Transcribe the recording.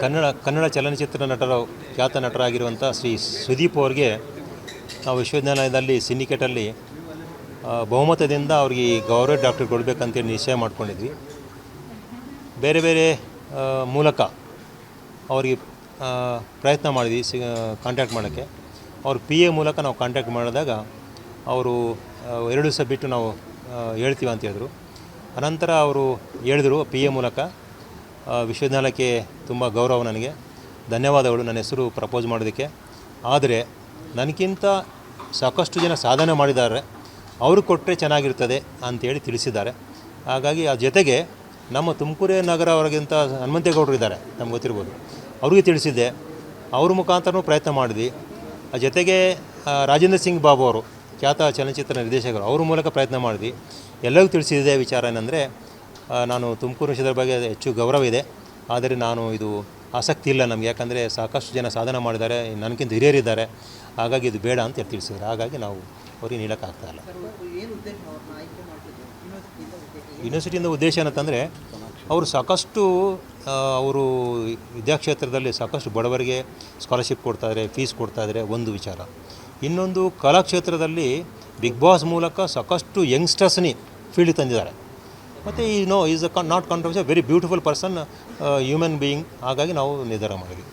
ಕನ್ನಡ ಕನ್ನಡ ಚಲನಚಿತ್ರ ನಟರ, ಖ್ಯಾತ ನಟರಾಗಿರುವಂಥ ಶ್ರೀ ಸುದೀಪ್ ಅವ್ರಿಗೆ ನಾವು ವಿಶ್ವವಿದ್ಯಾಲಯದಲ್ಲಿ, ಸಿಂಡಿಕೇಟಲ್ಲಿ ಬಹುಮತದಿಂದ ಅವ್ರಿಗೆ ಗೌರವ ಡಾಕ್ಟರ್ ಕೊಡಬೇಕಂತೇಳಿ ನಿಶ್ಚಯ ಮಾಡ್ಕೊಂಡಿದ್ವಿ. ಬೇರೆ ಬೇರೆ ಮೂಲಕ ಅವ್ರಿಗೆ ಪ್ರಯತ್ನ ಮಾಡಿದ್ವಿ ಸಿ ಕಾಂಟ್ಯಾಕ್ಟ್ ಮಾಡೋಕ್ಕೆ. ಅವ್ರ ಪಿ ಎ ಮೂಲಕ ನಾವು ಕಾಂಟ್ಯಾಕ್ಟ್ ಮಾಡಿದಾಗ ಅವರು ಎರಡು ದಿವಸ ಬಿಟ್ಟು ನಾವು ಹೇಳ್ತೀವಿ ಅಂತ ಹೇಳಿದ್ರು. ಅನಂತರ ಅವರು ಹೇಳಿದರು ಪಿ ಎ ಮೂಲಕ. ವಿಶ್ವವಿದ್ಯಾಲಯಕ್ಕೆ ತುಂಬ ಗೌರವ ನನಗೆ. ಧನ್ಯವಾದಗಳು ನನ್ನ ಹೆಸರು ಪ್ರಪೋಸ್ ಮಾಡೋದಕ್ಕೆ. ಆದರೆ ನನಗಿಂತ ಸಾಕಷ್ಟು ಜನ ಸಾಧನೆ ಮಾಡಿದ್ದಾರೆ. ಅವರು ಕೊಟ್ಟರೆ ಚೆನ್ನಾಗಿರ್ತದೆ ಅಂತೇಳಿ ತಿಳಿಸಿದ್ದಾರೆ. ಹಾಗಾಗಿ ಆ ಜೊತೆಗೆ ನಮ್ಮ ತುಮಕೂರು ನಗರ ಅವರಿಗಿಂತ ಹನುಮಂತೇಗೌಡರು ಇದ್ದಾರೆ, ನಮ್ಗೆ ಗೊತ್ತಿರ್ಬೋದು. ಅವ್ರಿಗೆ ತಿಳಿಸಿದ್ದೆ. ಅವ್ರ ಮುಖಾಂತರನೂ ಪ್ರಯತ್ನ ಮಾಡಿದ್ವಿ. ಆ ಜೊತೆಗೆ ರಾಜೇಂದ್ರ ಸಿಂಗ್ ಬಾಬು ಅವರು, ಖ್ಯಾತ ಚಲನಚಿತ್ರ ನಿರ್ದೇಶಕರು, ಅವ್ರ ಮೂಲಕ ಪ್ರಯತ್ನ ಮಾಡಿದ್ವಿ. ಎಲ್ಲರಿಗೂ ತಿಳಿಸಿದೆ ವಿಚಾರ ಏನಂದರೆ ನಾನು ತುಮಕೂರು ವಿಷಯದ ಬಗ್ಗೆ ಹೆಚ್ಚು ಗೌರವ ಇದೆ. ಆದರೆ ನಾನು ಇದು ಆಸಕ್ತಿ ಇಲ್ಲ ನಮಗೆ. ಯಾಕಂದರೆ ಸಾಕಷ್ಟು ಜನ ಸಾಧನೆ ಮಾಡಿದ್ದಾರೆ. ನನಗಿಂತ ಹಿರಿಯರಿದ್ದಾರೆ. ಹಾಗಾಗಿ ಇದು ಬೇಡ ಅಂತ ಹೇಳಿ ತಿಳಿಸಿದ್ದಾರೆ ಹಾಗಾಗಿ ನಾವು ಅವ್ರಿಗೆ ನೀಡೋಕ್ಕಾಗ್ತಾ ಇಲ್ಲ. ಯೂನಿವರ್ಸಿಟಿಯಿಂದ ಉದ್ದೇಶ ಏನಂತಂದರೆ, ಅವರು ಸಾಕಷ್ಟು ಅವರು ವಿದ್ಯಾಕ್ಷೇತ್ರದಲ್ಲಿ ಸಾಕಷ್ಟು ಬಡವರಿಗೆ ಸ್ಕಾಲರ್ಶಿಪ್ ಕೊಡ್ತಾಯಿದ್ದಾರೆ ಫೀಸ್ ಕೊಡ್ತಾಯಿದ್ದಾರೆ ಒಂದು ವಿಚಾರ. ಇನ್ನೊಂದು ಕಲಾಕ್ಷೇತ್ರದಲ್ಲಿ ಬಿಗ್ ಬಾಸ್ ಮೂಲಕ ಸಾಕಷ್ಟು ಯಂಗ್ಸ್ಟರ್ಸ್ನಿ ಫೀಲ್ಡ್ ತಂದಿದ್ದಾರೆ. ಮತ್ತು ಈ no is a not controversy very beautiful person human being ಹಾಗಾಗಿ ನಾವು ನಿರ್ಧಾರ ಮಾಡಿದ್ವಿ.